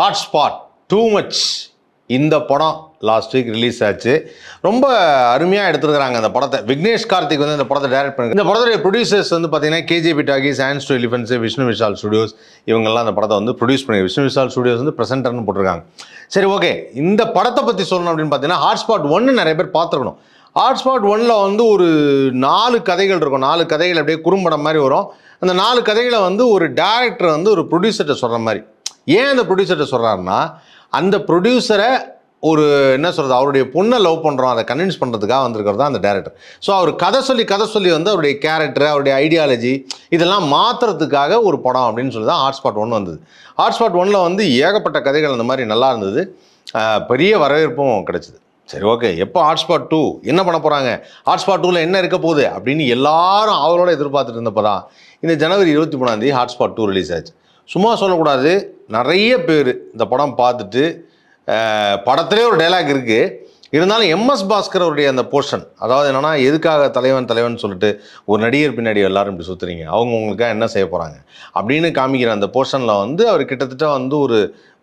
Hotspot too much இந்த படம் last week release ஆச்சு. ரொம்ப அருமையாக எடுத்துருக்காங்க அந்த படத்தை. விக்னேஷ் கார்த்திக் வந்து இந்த படத்தை டைரக்ட் பண்ணி இந்த படத்துடைய ப்ரொடியூசர்ஸ் வந்து பார்த்தீங்கன்னா KGB talkies hands to elephants Vishnu Vishal studios இவங்கெல்லாம் அந்த படத்தை வந்து ப்ரொடியூஸ் பண்ணி விஷ்ணு விஷால் ஸ்டுடியோஸ் வந்து ப்ரெசென்டர்னு போட்டிருக்காங்க. சரி ஓகே இந்த படத்தை பற்றி சொல்லணும் அப்படின்னு பார்த்தீங்கன்னா ஹாட்ஸ்பாட் ஒன்று நிறைய பேர் பார்த்துருக்கணும். ஹாட்ஸ்பாட் ஒன்னில் வந்து ஒரு நாலு கதைகள் இருக்கும். நாலு கதைகள் அப்படியே குறும்படம் மாதிரி வரும். அந்த நாலு கதைகளை வந்து ஒரு டேரக்டர் வந்து ஒரு ப்ரொடியூசர்கிட்ட சொல்கிற மாதிரி. ஏன் அந்த ப்ரொடியூசர்கிட்ட சொல்கிறாருன்னா அந்த ப்ரொடியூசரை ஒரு என்ன சொல்கிறது அவருடைய பொண்ணை லவ் பண்ணுறோம் அதை கன்வின்ஸ் பண்ணுறதுக்காக வந்திருக்கிறது தான் அந்த டேரக்டர் ஸோ அவர் கதை சொல்லி கதை சொல்லி வந்து அவருடைய கேரக்டர் அவருடைய ஐடியாலஜி இதெல்லாம் மாற்றுறதுக்காக ஒரு படம் அப்படின்னு சொல்லி தான் ஹாட்ஸ்பாட் ஒன்று வந்தது. ஹாட்ஸ்பாட் ஒன்றில் வந்து ஏகப்பட்ட கதைகள் அந்த மாதிரி நல்லா இருந்தது. பெரிய வரவேற்பும் கிடைச்சிது. சரி ஓகே எப்போ ஹாட்ஸ்பாட் டூ என்ன பண்ண போகிறாங்க ஹாட்ஸ்பாட் டூவில் என்ன இருக்க போகுது? அப்படின்னு எல்லாரும் அவளோட எதிர்பார்த்துட்டு இருந்தப்போ தான் இந்த ஜனவரி இருபத்தி மூணாந்தேதி ஹாட்ஸ்பாட் டூ ரிலீஸ் ஆச்சு. சும்மா சொல்லக்கூடாது. நிறைய பேர் இந்த படம் பார்த்துட்டு படத்துலேயே படத்திலே ஒரு டைலாக் இருக்குது இருந்தாலும் எம்எஸ் பாஸ்கர் அவருடைய அந்த போர்ஷன் அதாவது என்னென்னா எதுக்காக தலைவன் தலைவன் சொல்லிட்டு ஒரு நடிகர் பின்னாடி எல்லாரும் இப்படி சுற்றுறீங்க அவங்க உங்களுக்காக என்ன செய்ய போகிறாங்க அப்படின்னு காமிக்கிற அந்த போர்ஷனில் வந்து அவர் கிட்டத்தட்ட வந்து ஒரு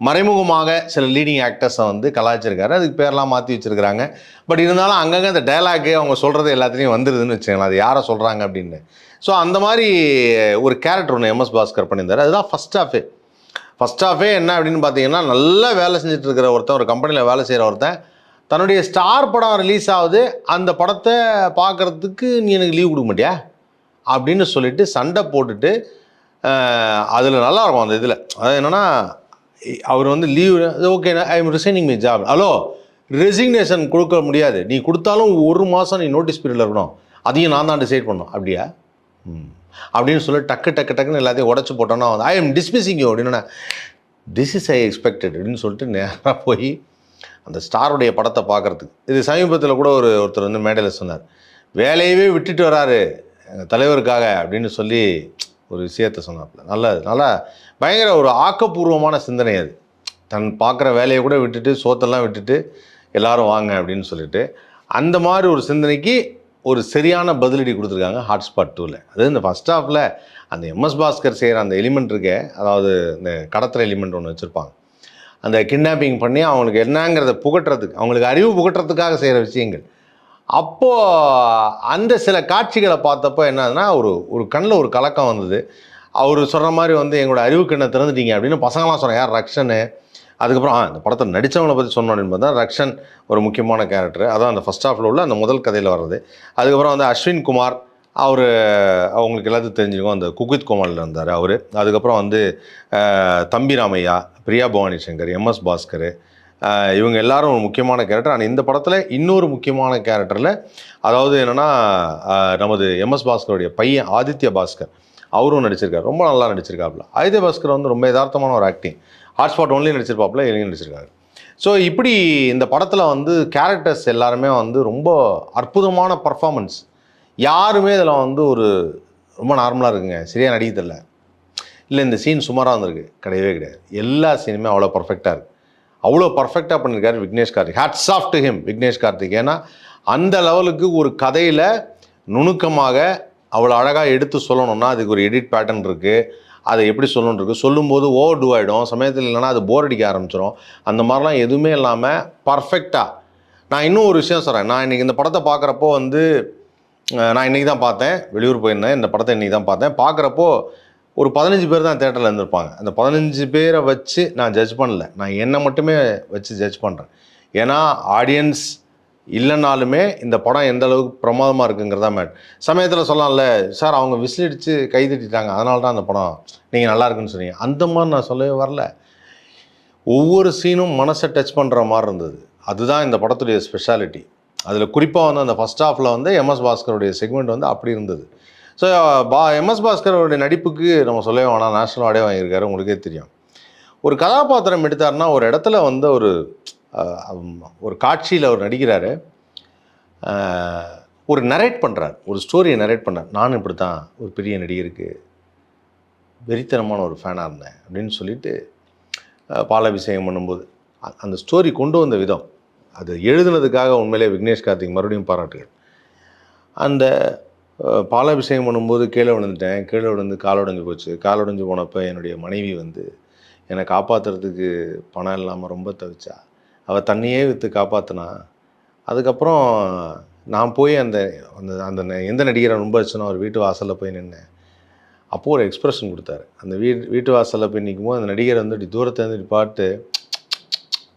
மறைமுகமாக சில லீடிங் ஆக்டர்ஸை வந்து கலாய்ச்சிருக்காரு. அதுக்கு பேர்லாம் மாற்றி வச்சுருக்கிறாங்க. பட் இருந்தாலும் அங்கங்கே அந்த டைலாக்கு அவங்க சொல்கிறது எல்லாத்துலேயும் வந்துருதுன்னு வச்சுக்கலாம் அது யாரை சொல்கிறாங்க அப்படின்னு. ஸோ அந்த மாதிரி ஒரு கேரக்டர் ஒன்று எம்எஸ் பாஸ்கர் பண்ணியிருந்தார். அதுதான் ஃபஸ்ட் ஆஃபே ஃபஸ்ட் ஆஃபே என்ன அப்படின்னு பார்த்தீங்கன்னா நல்லா வேலை செஞ்சுட்டு இருக்கிற ஒருத்தன் ஒரு கம்பெனியில் வேலை செய்கிற ஒருத்தன் தன்னுடைய ஸ்டார் படம் ரிலீஸ் ஆகுது. அந்த படத்தை பார்க்குறதுக்கு நீ எனக்கு லீவ் கொடுக்க மாட்டியா? அப்படின்னு சொல்லிட்டு சண்டை போட்டுட்டு அதில் நல்லா இருக்கும் அந்த இதில். அதாவது என்னென்னா அவர் வந்து leave okay I am resigning my job hello resignation கொடுக்க முடியாது. நீ கொடுத்தாலும் ஒரு மாதம் நீ நோட்டீஸ் பீரியடில் இருக்கணும். அதையும் நான் தான் டிசைட் பண்ணணும். அப்படியா? ம். அப்படின்னு சொல்லி டக்கு டக்கு டக்குன்னு எல்லாத்தையும் உடச்சி போட்டோன்னா வந்து ஐ எம் டிஸ்மிஸிங் யூ அப்படின்னா திஸ் இஸ் ஐ எக்ஸ்பெக்டட் அப்படின்னு சொல்லிட்டு நேராக போய் அந்த ஸ்டாருடைய படத்தை பார்க்குறதுக்கு. இது சமீபத்தில் கூட ஒரு ஒருத்தர் வந்து மேடையில் சொன்னார். வேலையவே விட்டுட்டு வராரு எங்கள் தலைவருக்காக அப்படின்னு சொல்லி ஒரு விஷயத்த சொன்னாப்புல. நல்ல நல்லா பயங்கர ஒரு ஆக்கப்பூர்வமான சிந்தனை அது. தன் பார்க்குற வேலையை கூட விட்டுட்டு சோத்தெல்லாம் விட்டுட்டு எல்லாரும் வாங்க அப்படின்னு சொல்லிட்டு. அந்த மாதிரி ஒரு சிந்தனைக்கு ஒரு சரியான பதிலடி கொடுத்துருக்காங்க ஹாட்ஸ்பாட் டூவில் அது இந்த ஃபஸ்ட் ஹாஃபில் அந்த எம்எஸ் பாஸ்கர் செய்கிற அந்த எலிமெண்ட் இருக்கே அதாவது இந்த கடத்துற எலிமெண்ட் ஒன்று வச்சுருப்பாங்க. அந்த கிட்னாப்பிங் பண்ணி அவங்களுக்கு என்னங்கிறத புகட்டுறதுக்கு அவங்களுக்கு அறிவு புகட்டுறதுக்காக செய்கிற விஷயங்கள். அப்போது அந்த சில காட்சிகளை பார்த்தப்போ என்னதுன்னா ஒரு ஒரு கண்ணில் ஒரு கலக்கம் வந்தது. அவர் சொல்கிற மாதிரி வந்து எங்களோட அறிவு கிண்ணை திறந்துட்டீங்க? அப்படின்னு பசங்களாம் சொன்னேன் யார் ரக்ஷனு அதுக்கப்புறம் ஆ இந்த படத்தை நடித்தவங்களை பற்றி சொன்னோம் அப்படின்னு பார்த்தா ரக்ஷன் ஒரு முக்கியமான கேரக்டர் அதான் அந்த ஃபஸ்ட் ஹாஃபில் உள்ள அந்த முதல் கதையில் வர்றது. அதுக்கப்புறம் வந்து அஸ்வின் குமார் அவர் அவங்களுக்கு எல்லாத்தையும் தெரிஞ்சிருக்கும் அந்த குகித் குமாரில் இருந்தார் அவர். அதுக்கப்புறம் வந்து தம்பி ராமையா பிரியா பவானி சங்கர் எம்எஸ் பாஸ்கர் இவங்க எல்லாரும் ஒரு முக்கியமான கேரக்டர் ஆனால் இந்த படத்தில் இன்னொரு முக்கியமான கேரக்டரில் அதாவது என்னென்னா நமது எம்எஸ் பாஸ்கருடைய பையன் ஆதித்ய பாஸ்கர் அவரும் நடிச்சிருக்காரு. ரொம்ப நல்லா நடிச்சிருக்காப்புல. ஆதித்ய பாஸ்கர் வந்து ரொம்ப யதார்த்தமான ஒரு ஆக்டிங் ஹாட்ஸ்பாட் ஒன்லையும் நடிச்சிருப்பாப்புல இவங்க நடிச்சிருக்காரு. ஸோ இப்படி இந்த படத்தில் வந்து கேரக்டர்ஸ் எல்லாருமே வந்து ரொம்ப அற்புதமான பர்ஃபாமன்ஸ் யாருமே இதில் வந்து ஒரு ரொம்ப நார்மலாக இருக்குங்க. சரியாக நடிக்க இல்லை இந்த சீன் சுமாராக வந்திருக்கு. கிடையவே கிடையாது. எல்லா சீனுமே அவ்வளோ பர்ஃபெக்டாக இருக்குது அவ்வளோ பர்ஃபெக்டாக பண்ணியிருக்காரு Vignesh Karthik. Hats off to him Vignesh Karthik. ஏன்னா அந்த லெவலுக்கு ஒரு கதையில் நுணுக்கமாக அவ்வளோ அழகாக எடுத்து சொல்லணும்னா அதுக்கு ஒரு எடிட் பேட்டர்ன் இருக்குது அதை எப்படி சொல்லணும் இருக்குது சொல்லும்போது ஓவர் டூ ஆகிடும் சமயத்தில் இல்லைன்னா அது போர் அடிக்க ஆரம்பிச்சிடும் அந்த மாதிரிலாம் எதுவுமே இல்லாமல் பர்ஃபெக்டாக நான் இன்னும் ஒரு விஷயம் சொல்கிறேன் நான் இன்றைக்கி இந்த படத்தை பார்க்குறப்போ வந்து நான் இன்றைக்கி தான் பார்த்தேன். வெளியூர் போயிருந்தேன். இந்த படத்தை இன்றைக்கி தான் பார்த்தேன். பார்க்குறப்போ ஒரு பதினஞ்சு பேர் தான் தேட்டரில் இருந்திருப்பாங்க. அந்த பதினஞ்சு பேரை வச்சு நான் ஜட்ஜ் பண்ணல. நான் என்னை மட்டுமே வச்சு ஜட்ஜ் பண்ணுறேன் ஏன்னா ஆடியன்ஸ் இல்லைனாலுமே இந்த படம் எந்த அளவுக்கு பிரமாதமாக இருக்குங்கிறதா மேட் சமயத்தில் சொல்லலாம்ல சார் அவங்க விசில் கை தட்டிட்டாங்க. அதனால தான் அந்த படம் நீங்கள் நல்லா இருக்குன்னு சொன்னீங்க. அந்த மாதிரி நான் சொல்லவே வரல. ஒவ்வொரு சீனும் மனசை டச் பண்ணுற மாதிரி இருந்தது. அதுதான் இந்த படத்துடைய ஸ்பெஷாலிட்டி அதில் குறிப்பாக வந்து அந்த ஃபஸ்ட் ஹாஃபில் வந்து எம்எஸ் பாஸ்கருடைய செக்மெண்ட் வந்து அப்படி இருந்தது. ஸோ uh, பா எம்எஸ் பாஸ்கரோடைய நடிப்புக்கு நம்ம சொல்லவே வேணாம். நேஷனல் அவார்டே வாங்கியிருக்காரு. உங்களுக்கே தெரியும். ஒரு கதாபாத்திரம் எடுத்தாருன்னா ஒரு இடத்துல வந்து ஒரு ஒரு காட்சியில் அவர் நடிக்கிறாரு. ஒரு நரேட் பண்ணுறார் ஒரு ஸ்டோரியை நரேட் பண்ணார். நானும் இப்படி தான் ஒரு பெரிய நடிகருக்கு வெறித்தனமான ஒரு ஃபேனாக இருந்தேன். அப்படின்னு சொல்லிட்டு பாலாபிஷேகம் பண்ணும்போது அ- அந்த ஸ்டோரி கொண்டு வந்த விதம் அது எழுதுனதுக்காக உண்மையிலே விக்னேஷ் கார்த்திக் மறுபடியும் பாராட்டுகள். அந்த பாலாபிஷேகம் பண்ணும்போது கீழே விழுந்துட்டேன். கீழே விழுந்து கால் உடைஞ்சு போச்சு. கால் போனப்போ என்னுடைய மனைவி வந்து என்னை காப்பாற்றுறதுக்கு பணம் இல்லாமல் ரொம்ப தவிச்சா. அவள் தண்ணியே விற்று காப்பாற்றினா அதுக்கப்புறம் நான் போய் அந்த அந்த அந்த ந- எந்த நடிகரை ரொம்ப வச்சனோ அவர் வீட்டு வாசலில் போய் நின்னேன். அப்போது ஒரு எக்ஸ்பிரஷன் கொடுத்தாரு. அந்த வீட் வீட்டு வாசலில் போய் நிற்கும்போது அந்த நடிகர் வந்து இப்படி தூரத்தை வந்து பாட்டு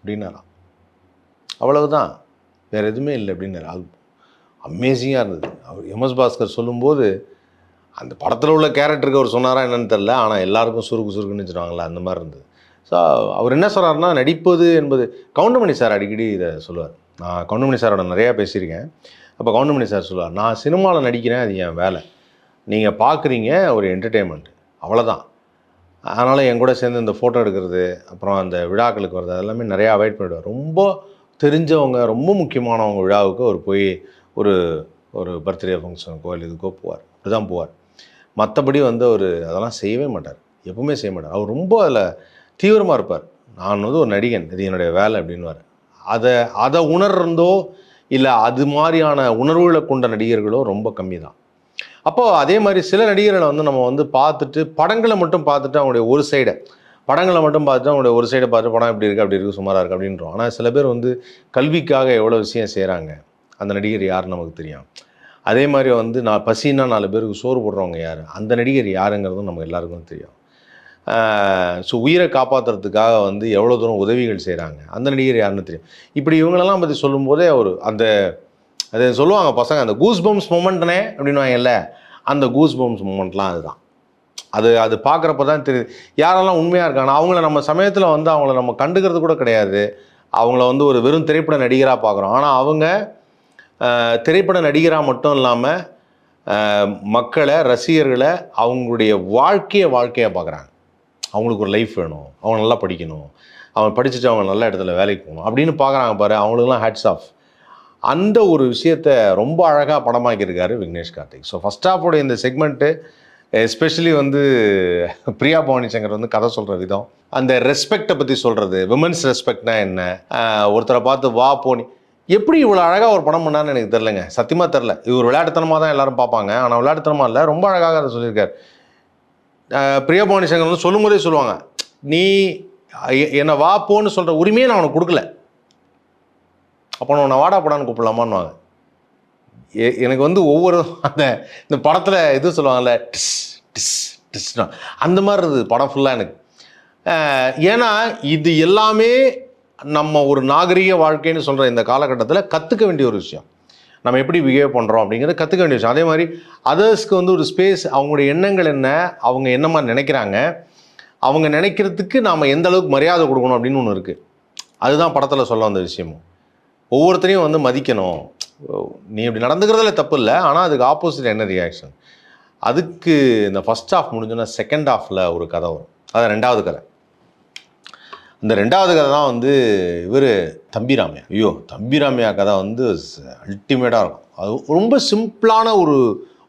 அப்படின்னாராம். அவ்வளவுதான். வேறு எதுவுமே இல்லை அப்படின்னாரு. அது அமேசிங்காக இருந்தது. அவர் எம்எஸ் பாஸ்கர் சொல்லும்போது அந்த படத்தில் உள்ள கேரக்டருக்கு அவர் சொன்னாரா என்னன்னு தெரில ஆனால் எல்லாருக்கும் சுருக்கு சுருக்குன்னு வச்சுருவாங்களா அந்த மாதிரி இருந்தது. ஸோ அவர் என்ன சொல்கிறாருன்னா நடிப்பது என்பது கவுண்டமணி சார் அடிக்கடி இதை சொல்லுவார். நான் கவுண்டமணி சாரோட நிறையா பேசியிருக்கேன். அப்போ கவுண்டமணி சார் சொல்லுவார் நான் சினிமாவில் நடிக்கிறேன் அது என் வேலை. நீங்கள் பார்க்குறீங்க ஒரு என்டர்டெயின்மெண்ட் அவ்வளோதான் அதனால் என் கூட சேர்ந்து இந்த ஃபோட்டோ எடுக்கிறது அப்புறம் அந்த விழாக்களுக்கு வர்றது அதெல்லாமே நிறையா அவாய்ட் பண்ணிவிடுவார் ரொம்ப தெரிஞ்சவங்க ரொம்ப முக்கியமானவங்க விழாவுக்கு அவர் போய் ஒரு ஒரு பர்த்டே ஃபங்க்ஷனுக்கோ இல்லை இதுக்கோ போவார். அப்படி தான் போவார். மற்றபடி வந்து அவர் அதெல்லாம் செய்யவே மாட்டார். எப்பவுமே செய்ய மாட்டார். அவர் ரொம்ப அதில் தீவிரமாக இருப்பார். நான் வந்து ஒரு நடிகன் இது என்னுடைய வேலை அப்படின்னுவார். அதை அதை உணர்ந்தோ இல்லை அது மாதிரியான உணர்வுகளை கொண்ட நடிகர்களோ ரொம்ப கம்மி தான் அப்போது அதே மாதிரி சில நடிகர்களை வந்து நம்ம வந்து பார்த்துட்டு படங்களை மட்டும் பார்த்துட்டு அவங்களுடைய ஒரு சைடை படங்களை மட்டும் பார்த்துட்டு அவங்களுடைய ஒரு சைடை பார்த்து படம் இப்படி இருக்குது அப்படி இருக்குது சுமாராக இருக்குது அப்படின்றோம். ஆனால் சில பேர் வந்து கல்விக்காக எவ்வளோ விஷயம் செய்கிறாங்க அந்த நடிகர் யார் நமக்கு தெரியும். அதே மாதிரி வந்து நான் பசின்னா நாலு பேருக்கு சோறு போடுறவங்க யார்? அந்த நடிகர் யாருங்கிறதும் நமக்கு எல்லாருக்கும் தெரியும். ஸோ உயிரை காப்பாற்றுறதுக்காக வந்து எவ்வளோ தூரம் உதவிகள் செய்கிறாங்க அந்த நடிகர் யாருன்னு தெரியும். இப்படி இவங்களெல்லாம் பற்றி சொல்லும்போதே ஒரு அந்த அது சொல்லுவாங்க பசங்க அந்த கூஸ் பம்ஸ் மூமெண்ட்னே அப்படின்னுவாங்கல்ல அந்த கூஸ் பம்ஸ் மூமெண்ட்லாம் அதுதான். அது அது பார்க்குறப்ப தான் தெரியுது. யாரெல்லாம் உண்மையாக இருக்காங்க? அவங்கள நம்ம சமயத்தில் வந்து அவங்கள நம்ம கண்டுக்கிறது கூட கிடையாது. அவங்கள வந்து ஒரு வெறும் திரைப்பட நடிகராக பார்க்குறோம். ஆனால் அவங்க திரைப்பட நடிகராக மட்டும் இல்லாமல் மக்களை ரசிகர்களை அவங்களுடைய வாழ்க்கையை வாழ்க்கையாக பார்க்குறாங்க அவங்களுக்கு ஒரு லைஃப் வேணும். அவங்க நல்லா படிக்கணும். அவங்க படிச்சுட்டு அவங்க நல்ல இடத்துல வேலைக்கு போகணும். அப்படின்னு பார்க்குறாங்க பாரு அவங்களுக்குலாம் ஹேட்ஸ் ஆஃப் அந்த ஒரு விஷயத்த ரொம்ப அழகாக படமாக்கியிருக்காரு விக்னேஷ் கார்த்திக். ஸோ ஃபஸ்ட் ஆஃபோட இந்த செக்மெண்ட்டு எஸ்பெஷலி வந்து பிரியா பவானி சங்கர் வந்து கதை சொல்கிற விதம். அந்த ரெஸ்பெக்டை பற்றி சொல்கிறது விமன்ஸ் ரெஸ்பெக்ட்னா என்ன? ஒருத்தரை பார்த்து வா போனி எப்படி இவ்வளோ அழகாக ஒரு படம் பண்ணான்னு எனக்கு தெரிலங்க சத்தியமாக தெரில இவர் விளையாட்டுத்தனமாக தான் எல்லாரும் பார்ப்பாங்க. ஆனால் விளையாட்டுத்தனமாக இல்லை. ரொம்ப அழகாக அதை சொல்லியிருக்காரு. ஆஹ் பிரியா பவானி சங்கர் வந்து சொல்லும்போதே சொல்லுவாங்க. நீ என்னை வா போன்னு சொல்கிற உரிமையை நான் உனக்கு கொடுக்கல. அப்போ நான் உன்னை வாடா படான்னு கூப்பிடலாமான்னுவாங்க. எனக்கு வந்து ஒவ்வொரு அந்த இந்த படத்தில் இது சொல்லுவாங்கல்ல டிஸ் டிஸ் டிஸ்னா. அந்த மாதிரி இருந்தது படம் ஃபுல்லாக எனக்கு. ஏன்னா இது எல்லாமே நம்ம ஒரு நாகரிக வாழ்க்கைன்னு சொல்கிற இந்த காலகட்டத்தில் கற்றுக்க வேண்டிய ஒரு விஷயம். நம்ம எப்படி பிஹேவ் பண்ணுறோம் அப்படிங்கிறத கற்றுக்க வேண்டிய விஷயம். அதே மாதிரி அதர்ஸ்க்கு வந்து ஒரு ஸ்பேஸ் அவங்களுடைய எண்ணங்கள் என்ன அவங்க என்னமா நினைக்கிறாங்க அவங்க நினைக்கிறதுக்கு நாம் எந்த அளவுக்கு மரியாதை கொடுக்கணும் அப்படின்னு ஒன்று இருக்குது அதுதான் படத்தில் சொல்ல வந்த விஷயமும். ஒவ்வொருத்தரையும் வந்து மதிக்கணும். நீ இப்படி நடந்துக்கிறதுல தப்பு இல்லை ஆனால் அதுக்கு ஆப்போசிட் என்ன ரியாக்ஷன் அதுக்கு இந்த ஃபஸ்ட் ஆஃப் முடிஞ்சோன்னா செகண்ட் ஆஃபில் ஒரு கதை வரும். அது ரெண்டாவது கதை. இந்த ரெண்டாவது கதை தான் வந்து இவர் தம்பிராமையா. ஐயோ தம்பிராமையா கதை வந்து அல்டிமேட்டாக இருக்கும். அது ரொம்ப சிம்பிளான ஒரு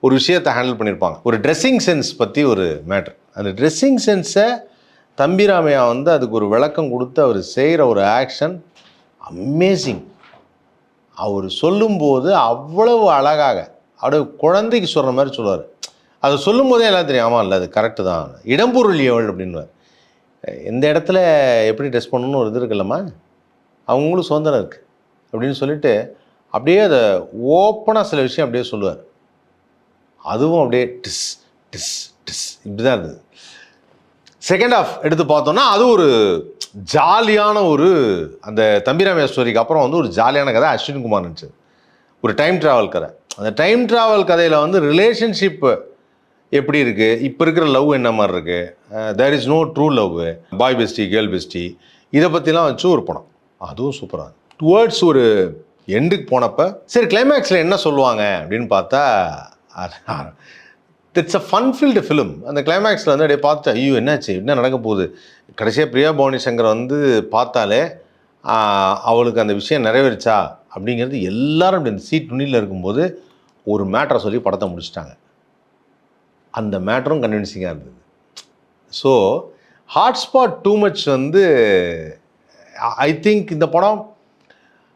ஒரு விஷயத்தை ஹேண்டில் பண்ணியிருப்பாங்க ஒரு ட்ரெஸ்ஸிங் சென்ஸ் பற்றி ஒரு மேட்ரு அந்த ட்ரெஸ்ஸிங் சென்ஸை தம்பிராமையா வந்து அதுக்கு ஒரு விளக்கம் கொடுத்து அவர் செய்கிற ஒரு ஆக்ஷன் அமேசிங் அவர் சொல்லும்போது அவ்வளவு அழகாக அப்படியே குழந்தைக்கு சொல்கிற மாதிரி சொல்லுவார். அதை சொல்லும்போதே எல்லாம் தெரியும். ஆமாம் இல்லை அது கரெக்டு தான். இடம்பொருள் ஏவல் அப்படின்னு இந்த இடத்துல எப்படி ட்ரெஸ் பண்ணணும்னு ஒரு இது இருக்குல்லம்மா? அவங்களும் சுதந்திரம் இருக்குது அப்படின்னு சொல்லிட்டு அப்படியே அதை ஓப்பனாக சில விஷயம் அப்படியே சொல்லுவார். அதுவும் அப்படியே டிஸ் டிஸ் டிஸ். இப்படி தான் இருந்தது. செகண்ட் ஆஃப் எடுத்து பார்த்தோம்னா அது ஒரு ஜாலியான ஒரு அந்த தம்பிராமையா ஸ்டோரிக்கு அப்புறம் வந்து ஒரு ஜாலியான கதை அஸ்வின் குமார் இருந்துச்சு ஒரு டைம் ட்ராவல் கதை. அந்த டைம் ட்ராவல் கதையில் வந்து ரிலேஷன்ஷிப்பு எப்படி இருக்குது இப்போ இருக்கிற லவ் என்ன மாதிரி இருக்குது there is no true love boy bestie girl bestie இதை பற்றிலாம் வச்சு ஒரு படம். அதுவும் சூப்பராக டுவர்ட்ஸ் ஒரு எண்டுக்கு போனப்போ சரி கிளைமேக்ஸில் என்ன சொல்லுவாங்க அப்படின்னு பார்த்தா it's a fun filled film அந்த கிளைமேக்ஸில் வந்து அப்படியே பார்த்து ஐயோ என்னாச்சு? என்ன நடக்க போகுது? கடைசியாக பிரியா பவானி சங்கர் வந்து பார்த்தாலே அவளுக்கு அந்த விஷயம் நிறைவேறிச்சா? அப்படிங்கிறது எல்லாரும் அப்படி அந்த சீட் நுனியில் இருக்கும்போது ஒரு மேட்டரை சொல்லி படத்தை முடிச்சிட்டாங்க. அந்த மேட்டரும் கன்வின்சிங்காக இருந்தது. ஸோ ஹாட்ஸ்பாட் டூ மச் வந்து ஐ திங்க் இந்த படம்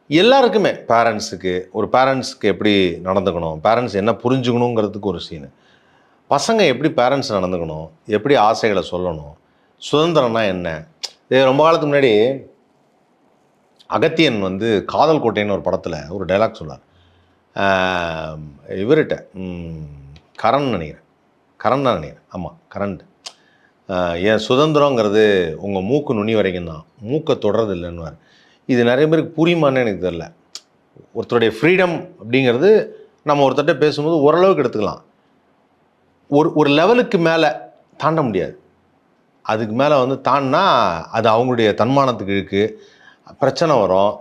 எல்லாருக்குமே பேரண்ட்ஸுக்கு ஒரு பேரண்ட்ஸுக்கு எப்படி நடந்துக்கணும் பேரண்ட்ஸ் என்ன புரிஞ்சுக்கணுங்கிறதுக்கு ஒரு சீனு பசங்க எப்படி பேரண்ட்ஸ் நடந்துக்கணும் எப்படி ஆசைகளை சொல்லணும் சுதந்திரம்னா என்ன? இது ரொம்ப காலத்துக்கு முன்னாடி அகத்தியன் வந்து காதல் கோட்டைன்னு ஒரு படத்தில் ஒரு டைலாக் சொன்னார் இவர்கிட்ட கரண் நினைக்கிறேன். கரண்ட் தான் நினைக்கிறேன். ஆமாம் கரண்ட். என் சுதந்திரங்கிறது உங்கள் மூக்கு நுனி வரைக்கும் தான். மூக்கை தொடறது இல்லைன்னு இது நிறைய பேருக்கு புரியுமான்னு எனக்கு தெரில ஒருத்தருடைய ஃப்ரீடம் அப்படிங்கிறது நம்ம ஒருத்தர்கிட்ட பேசும்போது ஓரளவுக்கு எடுத்துக்கலாம். ஒரு ஒரு லெவலுக்கு மேலே தாண்ட முடியாது. அதுக்கு மேலே வந்து தாண்டினா அது அவங்களுடைய தன்மானத்துக்கு இருக்கு. பிரச்சனை வரும்.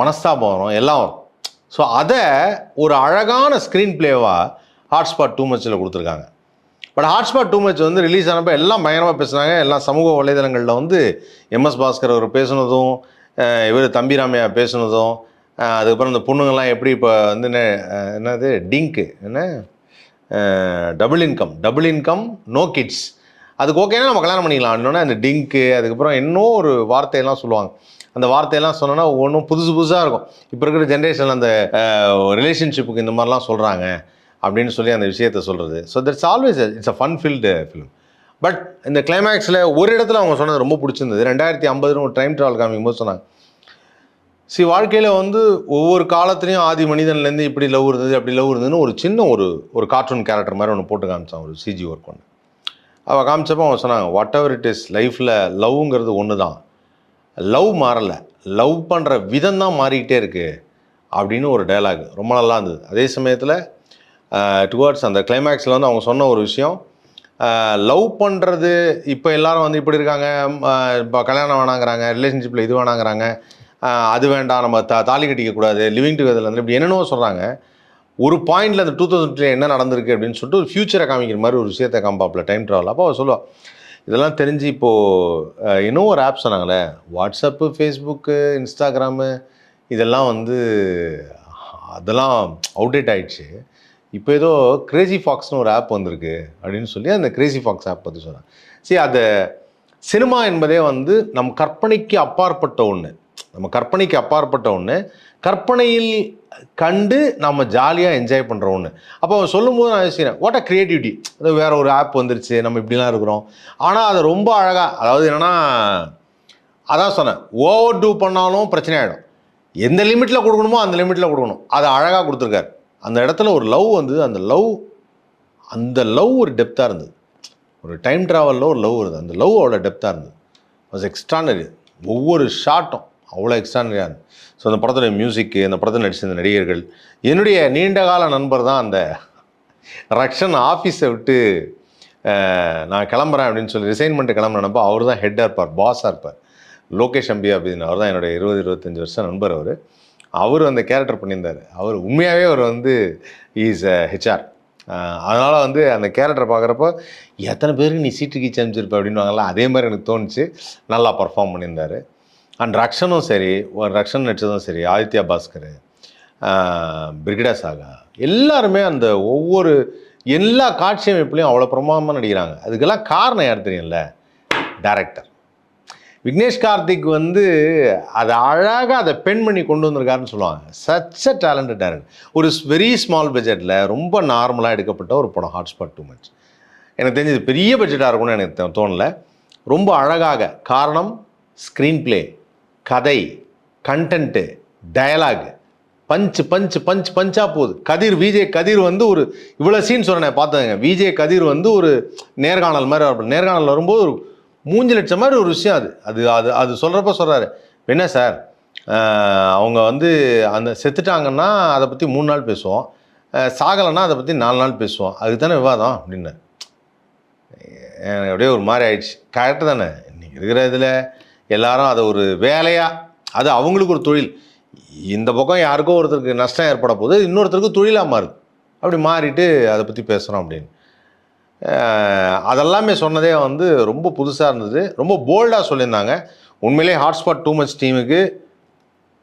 மனஸ்தாபம் வரும். எல்லாம் வரும். ஸோ அதை ஒரு அழகான ஸ்க்ரீன் பிளேவாக ஹாட்ஸ்பாட் டூ மச்சில் கொடுத்துருக்காங்க. பட் ஹாட்ஸ்பாட் டூ மச் வந்து ரிலீஸ் ஆனப்போ எல்லாம் பயங்கரமாக பேசுனாங்க. எல்லாம் சமூக வலைதளங்களில் வந்து எம்எஸ் பாஸ்கர் அவர் பேசுனதும் இவர் தம்பிராமையா பேசுனதும் அதுக்கப்புறம் இந்த பொண்ணுங்கள்லாம் எப்படி இப்போ வந்து என்ன என்னது டிங்க்கு என்ன? Double income double income no kids அதுக்கு ஓகேனா நம்ம கல்யாணம் பண்ணிக்கலாம். இன்னொன்று அந்த டிங்க்கு அதுக்கப்புறம் இன்னும் ஒரு வார்த்தையெல்லாம் சொல்லுவாங்க. அந்த வார்த்தையெல்லாம் சொன்னோன்னா ஒன்றும் புதுசு புதுசாக இருக்கும். இப்போ இருக்கிற ஜென்ரேஷனில் அந்த ரிலேஷன்ஷிப்புக்கு இந்த மாதிரிலாம் சொல்கிறாங்க அப்படின்னு சொல்லி அந்த விஷயத்த சொல்கிறது so that's always it's a fun filled film but இந்த கிளைமேக்ஸில் ஒரு இடத்துல அவங்க சொன்னது ரொம்ப பிடிச்சிருந்தது. ரெண்டாயிரத்தி ஐம்பதுன்னு ஒரு டைம் ட்ராவல் காமிக்கும் போது சொன்னாங்க. சி வாழ்க்கையில் வந்து ஒவ்வொரு காலத்துலேயும் ஆதி மனிதன்லேருந்து இப்படி லவ் இருந்தது அப்படி லவ் இருந்ததுன்னு ஒரு சின்ன ஒரு ஒரு கார்ட்டூன் கேரக்டர் மாதிரி ஒன்று போட்டு காமிச்சான் ஒரு சிஜி ஒர்க் ஒன்று அவள் காமிச்சப்போ அவங்க சொன்னாங்க வாட் எவர் இட் இஸ் லைஃப்பில் லவ்ங்கிறது ஒன்று தான் லவ் மாறலை. லவ் பண்ணுற விதம் தான் மாறிக்கிட்டே இருக்குது அப்படின்னு ஒரு டைலாக் ரொம்ப நல்லா இருந்தது. அதே சமயத்தில் டுவர்ட்ஸ் அந்த கிளைமேக்ஸில் வந்து அவங்க சொன்ன ஒரு விஷயம். லவ் பண்ணுறது இப்போ எல்லாரும் வந்து இப்படி இருக்காங்க இப்போ கல்யாணம் வேணாங்கிறாங்க ரிலேஷன்ஷிப்பில் இது வேணாங்கிறாங்க அது வேண்டாம் நம்ம தா தாலி கட்டிக்கக்கூடாது லிவிங் டுகெதரில் வந்து இப்படி என்னென்னவோ சொல்கிறாங்க ஒரு பாயிண்டில் அந்த டூ தௌசண்ட் என்ன நடந்திருக்கு அப்படின்னு சொல்லிட்டு ஒரு ஃபியூச்சரை காமிக்கிற மாதிரி ஒரு விஷயத்தை காம்பாப்பில் டைம் ட்ராவல் அப்போ அவர் சொல்லுவாள் இதெல்லாம் தெரிஞ்சு இப்போது இன்னும் ஒரு ஆப் சொன்னாங்களே வாட்ஸ்அப்பு ஃபேஸ்புக்கு இன்ஸ்டாகிராமு இதெல்லாம் வந்து அதெல்லாம் அவுடேட் ஆகிடுச்சு இப்போ ஏதோ கிரேசி ஃபாக்ஸ்னு ஒரு ஆப் வந்திருக்கு அப்படின்னு சொல்லி அந்த கிரேசி ஃபாக்ஸ் ஆப் பற்றி சொன்னாங்க. சரி அதை சினிமா என்பதே வந்து நம் கற்பனைக்கு அப்பாற்பட்ட ஒன்று நம்ம கற்பனைக்கு அப்பாற்பட்ட ஒன்று கற்பனையில் கண்டு நம்ம ஜாலியாக என்ஜாய் பண்ணுற ஒன்று அப்போ அவன் சொல்லும்போது நான் யோசிக்கிறேன் வாட் அ க்ரியேட்டிவிட்டி அது வேற ஒரு ஆப் வந்துருச்சு நம்ம இப்படிலாம் இருக்கிறோம். ஆனால் அதை ரொம்ப அழகாக அதாவது என்னென்னா அதான் சொன்னேன் ஓவர் டூ பண்ணாலும் பிரச்சனை ஆகிடும் எந்த லிமிட்டில் கொடுக்கணுமோ அந்த லிமிட்டில் கொடுக்கணும். அதை அழகாக கொடுத்துருக்காரு. அந்த இடத்துல ஒரு லவ் வந்து அந்த லவ் அந்த லவ் ஒரு டெப்த்தாக இருந்தது. ஒரு டைம் ட்ராவலில் ஒரு லவ் இருந்தது அந்த லவ் அவ்வளோ டெப்த்தாக இருந்தது. வாஸ் எக்ஸ்ட்ரானரி ஒவ்வொரு ஷாட்டும் அவ்வளோ எக்ஸ்ட்ரானரியாக இருந்தது. ஸோ அந்த படத்துடைய மியூசிக்கு அந்த படத்தில் நடிச்சிருந்த நடிகர்கள் என்னுடைய நீண்ட கால நண்பர் தான் அந்த ரக்ஷன் ஆஃபீஸை விட்டு நான் கிளம்புறேன் அப்படின்னு சொல்லி ரிசைன் பண்ணிட்டு கிளம்புறேனப்போ அவர் தான் ஹெட்டாக இருப்பார் பாஸாக இருப்பார். லோகேஷ் அம்பி அப்படின்னு. அவர் தான் என்னுடைய இருபது இருபத்தஞ்சி வருஷம் நண்பர் அவர். அவர் அந்த கேரக்டர் பண்ணியிருந்தார். அவர் உண்மையாகவே அவர் வந்து இஸ் ஹெச்ஆர் அதனால் வந்து அந்த கேரக்டர் பார்க்குறப்போ எத்தனை பேருக்கு நீ சீட்டு கீச்சு அனுப்பிச்சிருப்ப அப்படின்வாங்கல்ல அதே மாதிரி எனக்கு தோணுச்சு. நல்லா பர்ஃபார்ம் பண்ணியிருந்தார். அண்ட் ரக்ஷனும் சரி ஒரு ரக்ஷன் நடிச்சதும் சரி ஆதித்யா பாஸ்கர் பிரிகடா சாகா எல்லாருமே அந்த ஒவ்வொரு எல்லா காட்சி அமைப்புலையும் அவ்வளோ பிரமாதமாக நடிக்கிறாங்க. அதுக்கெல்லாம் காரணம் யார் தெரியும்ல? டேரக்டர் விக்னேஷ் கார்த்திக் வந்து அதை அழகாக அதை பெண் பண்ணி கொண்டு வந்திருக்காருன்னு சொல்லுவாங்க. சச் அ டேலண்டட் டேரக்டர் ஒரு வெரி ஸ்மால் பட்ஜெட்டில் ரொம்ப நார்மலாக எடுக்கப்பட்ட ஒரு படம் ஹாட்ஸ்பாட் டூ மச் எனக்கு தெரிஞ்சது பெரிய பட்ஜெட்டாக இருக்கும்னு எனக்கு தோணலை. ரொம்ப அழகாக காரணம் ஸ்க்ரீன் ப்ளே கதை content dialogue punch punch punch பஞ்சாக போகுது. கதிர் விஜய் கதிர் வந்து ஒரு இவ்வளோ சீன் சொன்னேன் பார்த்ததுங்க விஜய் கதிர் வந்து ஒரு நேர்காணல் மாதிரி நேர்காணல் வரும்போது ஒரு மூஞ்சி லட்சம் மாதிரி ஒரு விஷயம் அது. அது அது அது சொல்கிறப்ப சொல்கிறாரு என்ன சார்? அவங்க வந்து அந்த செத்துட்டாங்கன்னா அதை பற்றி மூணு நாள் பேசுவோம். சாகலைன்னா அதை பற்றி நாலு நாள் பேசுவோம். அதுக்கு தானே விவாதம்? அப்படின்னு எனக்கு அப்படியே ஒரு மாதிரி ஆயிடுச்சு. கரெக்டு தானே? இன்னைக்கு இருக்கிற இதில் எல்லாரும் அதை ஒரு வேலையாக அது அவங்களுக்கு ஒரு தொழில். இந்த பக்கம் யாருக்கோ ஒருத்தருக்கு நஷ்டம் ஏற்பட போது இன்னொருத்தருக்கு தொழிலாக மாறுது. அப்படி மாறிட்டு அதை பற்றி பேசுகிறோம் அப்படின்னு. அதெல்லாமே சொன்னதே வந்து ரொம்ப புதுசாக இருந்தது. ரொம்ப போல்டாக சொல்லியிருந்தாங்க. உண்மையிலே ஹாட்ஸ்பாட் டூ மச் டீமுக்கு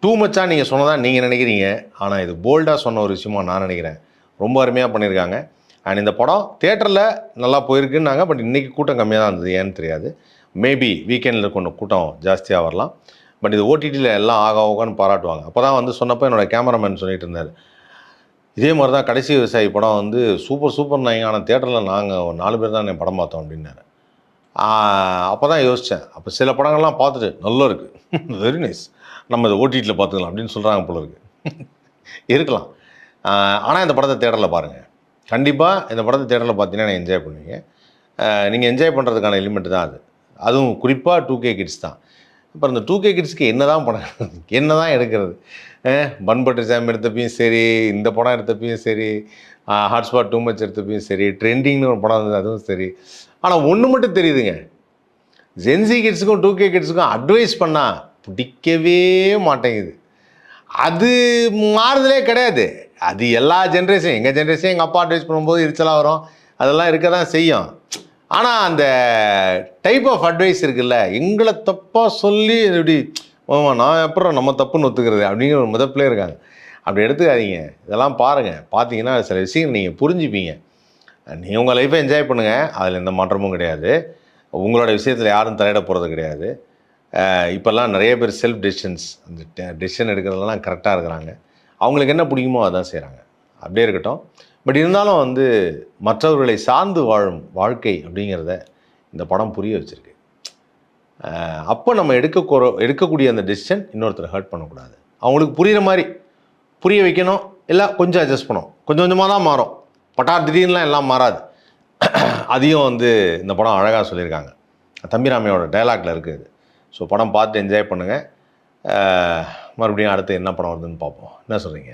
டூ மச்சாக நீங்கள் சொன்னதாக நீங்கள் நினைக்கிறீங்க. ஆனால் இது போல்டாக சொன்ன ஒரு விஷயமா நான் நினைக்கிறேன். ரொம்ப அருமையாக பண்ணியிருக்காங்க. அண்ட் இந்த படம் தேட்டரில் நல்லா போயிருக்குன்னாங்க. பட் இன்றைக்கி கூட்டம் கம்மியாக தான் இருந்தது. ஏன்னு தெரியாது. மேபி வீக்கெண்டில் கொஞ்சம் கூட்டம் ஜாஸ்தியாக வரலாம். பட் இது ஓடிடியில் எல்லாம் ஆக ஆகான்னு பாராட்டுவாங்க. அப்போ தான் வந்து சொன்னப்போ என்னோட கேமராமேன் சொல்லிட்டு இருந்தார். இதே மாதிரி தான் கடைசி விவசாயி படம் வந்து சூப்பர் சூப்பர் நாயங்க ஆனால் தேட்டரில் நாங்கள் ஒரு நாலு பேர் தான் படம் பார்த்தோம் அப்படின்னாரு. அப்போ தான் யோசித்தேன் அப்போ சில படங்கள்லாம் பார்த்துட்டு நல்லா இருக்குது வெரி நைஸ் நம்ம இதை ஓடிடியில் பார்த்துக்கலாம் அப்படின்னு சொல்கிறாங்க போல இருக்கு. இருக்கலாம். ஆனால் இந்த படத்தை தேட்டரில் பாருங்கள் கண்டிப்பாக இந்த படத்தை தேட்டரில் பார்த்தீங்கன்னா என்ஜாய் பண்ணுவீங்க. நீங்கள் என்ஜாய் பண்ணுறதுக்கான எலிமெண்ட் தான் அது. அதுவும் குறிப்பாக டூ கே கிட்ஸ் தான். அப்புறம் இந்த டூ கே கிட்ஸ்க்கு என்ன தான் படம் என்ன தான் எடுக்கிறது? பன் ஜாம் எடுத்தப்பையும் சரி இந்த படம் எடுத்தப்பையும் சரி ஹாட்ஸ்பாட் டூ மச் எடுத்தப்பையும் சரி ட்ரெண்டிங்னு ஒரு படம் இருந்தது அதுவும் சரி. ஆனால் ஒன்று மட்டும் தெரியுதுங்க. ஜென்சி கிட்ஸுக்கும் டூ கே கிட்ஸுக்கும் அட்வைஸ் பண்ணால் பிடிக்கவே மாட்டேங்குது. அது மாறுதலே கிடையாது. அது எல்லா ஜென்ரேஷன் எங்கள் ஜென்ரேஷன் எங்கள் அப்பா அட்வைஸ் பண்ணும்போது எரிச்சலாக வரும். அதெல்லாம் இருக்க தான் செய்யும். ஆனால் அந்த டைப் ஆஃப் அட்வைஸ் இருக்குல்ல எங்களை தப்பாக சொல்லி இப்படி ஆமாம் நான் அப்புறம் நம்ம தப்புன்னு ஒத்துக்கிறது? அப்படிங்கிற ஒரு முதப்பிலே இருக்காங்க. அப்படி எடுத்துக்காதீங்க. இதெல்லாம் பாருங்கள் பார்த்தீங்கன்னா சில விஷயங்கள் நீங்கள் புரிஞ்சுப்பீங்க. நீங்கள் உங்கள் லைஃப்பை என்ஜாய் பண்ணுங்கள் அதில் எந்த மாற்றமும் கிடையாது. உங்களோட விஷயத்தில் யாரும் தலையிட போகிறது கிடையாது. இப்போல்லாம் நிறைய பேர் செல்ஃப் டெசிஷன்ஸ் அந்த டெசிஷன் எடுக்கிறதுலாம் கரெக்டாக இருக்கிறாங்க. அவங்களுக்கு என்ன பிடிக்குமோ அதான் செய்கிறாங்க அப்படியே இருக்கட்டும். பட் இருந்தாலும் வந்து மற்றவர்களை சார்ந்து வாழும் வாழ்க்கை அப்படிங்கிறத இந்த படம் புரிய வச்சுருக்கு. அப்போ நம்ம எடுக்க எடுக்கக்கூடிய அந்த டெசிஷன் இன்னொருத்தரை ஹர்ட் பண்ணக்கூடாது. அவங்களுக்கு புரிகிற மாதிரி புரிய வைக்கணும் இல்லை கொஞ்சம் அட்ஜஸ்ட் பண்ணும் கொஞ்சம் கொஞ்சமாக தான் மாறும். பட்டார் திடீர்னுலாம் எல்லாம் மாறாது. அதையும் வந்து இந்த படம் அழகாக சொல்லியிருக்காங்க. தம்பிராமையோட டைலாக்ல இருக்குது ஸோ படம் பார்த்து என்ஜாய் பண்ணுங்கள் மறுபடியும் அடுத்து என்ன படம் வருதுன்னு பார்ப்போம். என்ன சொல்கிறீங்க